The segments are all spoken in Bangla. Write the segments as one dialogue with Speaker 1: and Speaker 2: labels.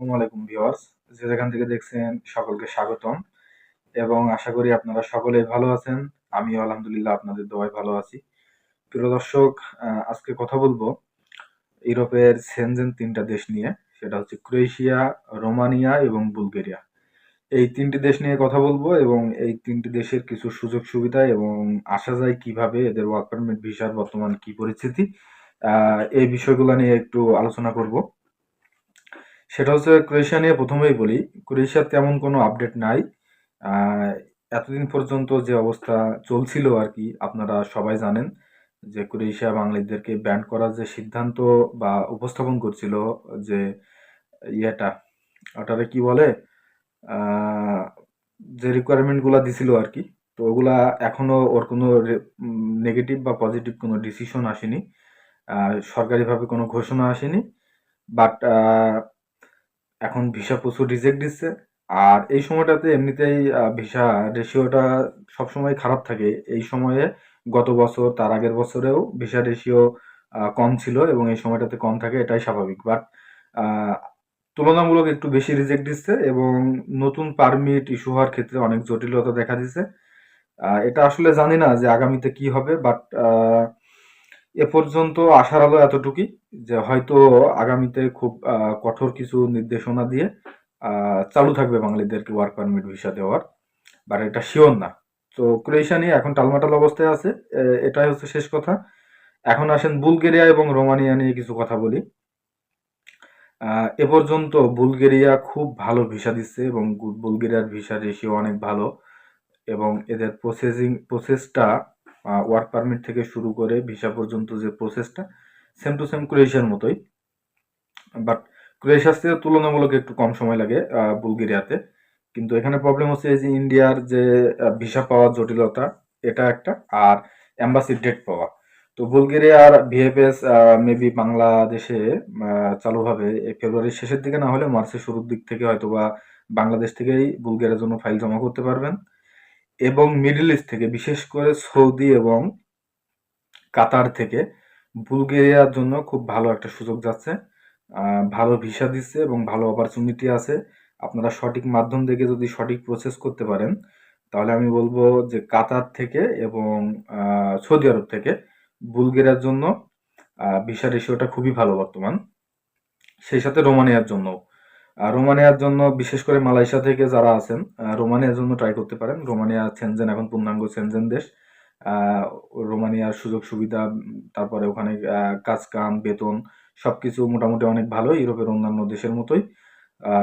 Speaker 1: আলাইকুম ভিউয়ার্স। যে যেখান থেকে দেখছেন, সকলকে স্বাগতম। এবং আশা করি আপনারা সকলেই ভালো আছেন। আমিও আলহামদুলিল্লাহ আপনাদের দোয়ায় ভালো আছি। প্রিয় দর্শক আজকে কথা বলব ইউরোপের সেনজেন তিনটা দেশ নিয়ে। সেটা হচ্ছে ক্রোয়েশিয়া, রোমানিয়া এবং বুলগেরিয়া। এই তিনটি দেশ নিয়ে কথা বলব এবং এই তিনটি দেশের কিছু সুযোগ সুবিধা এবং আসা যায় কীভাবে, এদের ওয়ার্ক পারমিট ভিসার বর্তমান কি পরিস্থিতি এই বিষয়গুলো নিয়ে একটু আলোচনা করব। সেটা হচ্ছে ক্রোয়েশিয়া নিয়ে প্রথমেই বলি, ক্রোয়েশিয়ার তেমন কোনো আপডেট নাই। এতদিন পর্যন্ত যে অবস্থা চলছিল আর কি, আপনারা সবাই জানেন যে ক্রোয়েশিয়া বাঙালিদেরকে ব্যান করার যে সিদ্ধান্ত বা উপস্থাপন করছিল যে ইয়েটা, ওটারে কি বলে যে রিকোয়ারমেন্টগুলো দিছিল আর কি, তো ওগুলা এখনও ওর কোনো নেগেটিভ বা পজিটিভ কোনো ডিসিশন আসেনি। সরকারিভাবে কোনো ঘোষণা আসেনি। বাট এখন ভিসা প্রচুর রিজেক্ট দিচ্ছে। আর এই সময়টাতে এমনিতেই ভিসা রেশিওটা সবসময় খারাপ থাকে। এই সময়ে গত বছর, তার আগের বছরেও ভিসা রেশিও কম ছিল এবং এই সময়টাতে কম থাকে, এটাই স্বাভাবিক। বাট তুলনামূলক একটু বেশি রিজেক্ট দিচ্ছে এবং নতুন পারমিট ইস্যু হওয়ার ক্ষেত্রে অনেক জটিলতা দেখা দিচ্ছে। এটা আসলে জানি না যে আগামীতে কি হবে বাট এ পর্যন্ত আশার আলো এতটুকুই যে হয়তো আগামীতে খুব কঠোর কিছু নির্দেশনা দিয়ে চালু থাকবে বাঙালিদেরকে ওয়ার্ক পারমিট ভিসা দেওয়ার, বাট এটা শিওর না। তো ক্রোয়েশিয়া নিয়ে এখন টালমাটাল অবস্থায় আছে এটাই হচ্ছে শেষ কথা। এখন আসেন বুলগেরিয়া এবং রোমানিয়া নিয়ে কিছু কথা বলি। এ পর্যন্ত বুলগেরিয়া খুব ভালো ভিসা দিচ্ছে এবং বুলগেরিয়ার ভিসা রেশিও অনেক ভালো এবং এদের প্রসেসিং প্রসেসটা ওয়ার্ক পারমিট থেকে শুরু করে ভিসা পর্যন্ত যে প্রসেসটা সেম টু সেম ক্রোয়েশিয়ার মতোই। বাট ক্রোয়েশিয়ার থেকে তুলনামূলক একটু কম সময় লাগে বুলগেরিয়াতে কিন্তু এখানে প্রবলেম হচ্ছে যে ইন্ডিয়ার যে ভিসা পাওয়ার জটিলতা, এটা একটা, আর এম্বাসির ডেট পাওয়া। তো বুলগেরিয়ার ভিএফএস মেবি বাংলাদেশে চালু হবে ফেব্রুয়ারির শেষের দিকে, না হলে মার্চের শুরুর দিক থেকে হয়তো বা বাংলাদেশ থেকেই বুলগেরিয়ার জন্য ফাইল জমা করতে পারবেন। এবং মিডল ইস্ট থেকে, বিশেষ করে সৌদি এবং কাতার থেকে, বুলগেরিয়ার জন্য খুব ভালো একটা সুযোগ যাচ্ছে। ভালো ভিসা দিচ্ছে এবং ভালো অপরচুনিটি আছে। আপনারা সঠিক মাধ্যম দেখে যদি সঠিক প্রসেস করতে পারেন, তাহলে আমি বলব যে কাতার থেকে এবং সৌদি আরব থেকে বুলগেরিয়ার জন্য ভিসা রেশিওটা খুবই ভালো বর্তমান। সেই সাথে রোমানিয়ার জন্য রোমানিয়ার জন্য, বিশেষ করে মালয়েশিয়া থেকে যারা আছেন রোমানিয়ার জন্য ট্রাই করতে পারেন। রোমানিয়া সেনজেন এখন পূর্ণাঙ্গ সেনজেন দেশ। রোমানিয়ার সুযোগ সুবিধা, তারপরে ওখানে কাজ কাম বেতন সব কিছু মোটামুটি অনেক ভালো ইউরোপের অন্যান্য দেশের মতোই।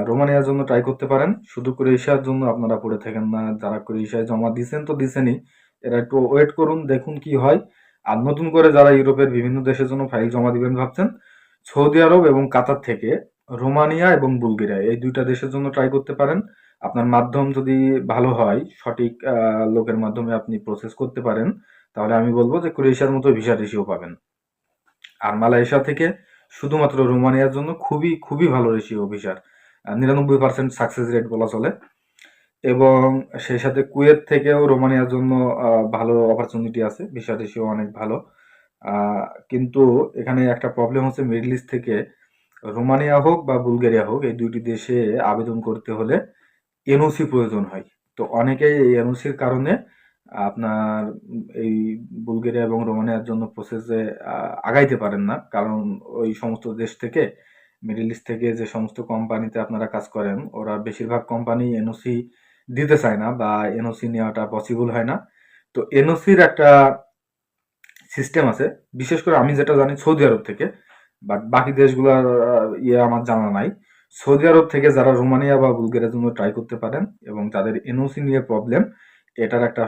Speaker 1: রোমানিয়ার জন্য ট্রাই করতে পারেন। শুধু ক্রোয়েশিয়ার জন্য আপনারা পড়ে থাকেন না, যারা ক্রোয়েশিয়ায় জমা দিয়েছেন তো দিছেনই। এরা একটু ওয়েট করুন, দেখুন কি হয়। আর নতুন করে যারা ইউরোপের বিভিন্ন দেশের জন্য ফাইল জমা দিবেন ভাবছেন, সৌদি আরব এবং কাতার থেকে রোমানিয়া এবং বুলগেরিয়া, এই দুইটা দেশের জন্য ট্রাই করতে পারেন। আপনার মাধ্যম যদি ভালো হয়, সঠিক লোকের মাধ্যমে আপনি প্রসেস করতে পারেন, তাহলে আমি বলব যে ক্রোয়েশিয়ার মতো ভিসা রেশিও পাবেন। আর মালয়েশিয়া থেকে শুধুমাত্র রোমানিয়ার জন্য খুবই খুবই ভালো রেশিও ভিসার নিরানব্বই পার্সেন্ট সাকসেস রেট বলা চলে। এবং সেই সাথে কুয়েত থেকেও রোমানিয়ার জন্য ভালো অপরচুনিটি আছে। ভিসা রেশিও অনেক ভালো। কিন্তু এখানে একটা প্রবলেম হচ্ছে মিডল ইস্ট থেকে রোমানিয়া হোক বা বুলগেরিয়া হোক, এই দুইটি দেশে আবেদন করতে হলে এনওসি প্রয়োজন হয়। তো অনেকেই এই এনওসির কারণে আপনার এই বুলগেরিয়া এবং রোমানিয়ার জন্য প্রসেসে আগাইতে পারেন না। কারণ ওই সমস্ত দেশ থেকে মিডল ইস্ট থেকে যে সমস্ত কোম্পানিতে আপনারা কাজ করেন, ওরা বেশিরভাগ কোম্পানি এনওসি দিতে চায় না বা এনওসি নেওয়াটা পসিবল হয় না। তো এনওসির একটা সিস্টেম আছে। বিশেষ করে আমি যেটা জানি সৌদি আরব থেকে বাট বাকি দেশগুলোর ইয়ে আমার জানা নাই। সৌদি আরব থেকে যারা রোমানিয়া বা বুলগেরিয়ার জন্য ট্রাই করতে পারেন এবং তাদের এনওসি নিয়ে প্রবলেম এটার একটা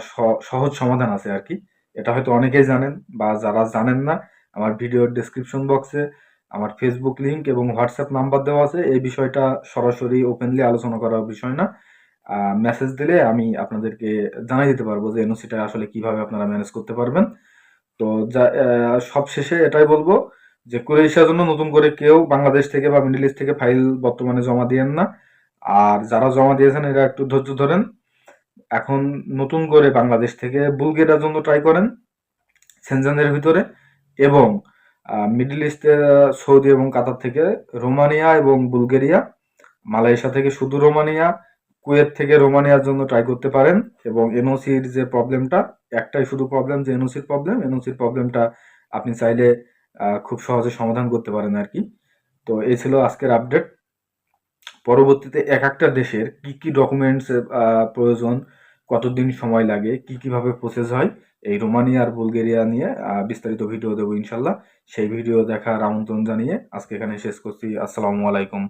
Speaker 1: সহজ সমাধান আছে আর কি। এটা হয়তো অনেকেই জানেন বা যারা জানেন না, আমার ভিডিওর ডেসক্রিপশন বক্সে আমার ফেসবুক লিংক এবং হোয়াটসঅ্যাপ নাম্বার দেওয়া আছে। এই বিষয়টা সরাসরি ওপেনলি আলোচনা করার বিষয় না। মেসেজ দিলে আমি আপনাদেরকে জানাই দিতে পারব যে এনওসিটা আসলে কীভাবে আপনারা ম্যানেজ করতে পারবেন। তো যা সবশেষে এটাই বলব যে ক্রোয়েশিয়ার জন্য নতুন করে কেউ বাংলাদেশ থেকে বা মিডল ইস্ট থেকে ফাইল বর্তমানে জমা দিয়েন না। আর যারা জমা দিয়েছেন, এরা একটু ধৈর্য ধরেন। এখন নতুন করে বাংলাদেশ থেকে বুলগেরিয়ার জন্য ট্রাই করেন সেনজানের ভিতরে এবং মিডল ইস্টে সৌদি এবং কাতার থেকে রোমানিয়া এবং বুলগেরিয়া, মালয়েশিয়া থেকে শুধু রোমানিয়া, কুয়েত থেকে রোমানিয়ার জন্য ট্রাই করতে পারেন এবং এনওসির যে প্রবলেমটা একটাই শুধু প্রবলেম যে এনওসির প্রবলেম এনওসির প্রবলেমটা আপনি চাইলে খুব সহজে সমাধান করতে পারেন আর কি। তো এই ছিল আজকের আপডেট পরবর্তীতে এক একটা দেশের কি কি ডকুমেন্টস প্রয়োজন, কতদিন সময় লাগে, কি কীভাবে প্রসেস হয়, এই রোমানিয়া আর বুলগেরিয়া নিয়ে বিস্তারিত ভিডিও দেবো ইনশাল্লাহ। সেই ভিডিও দেখার আমন্ত্রণ জানিয়ে আজকে এখানে শেষ করছি। আসসালামু আলাইকুম।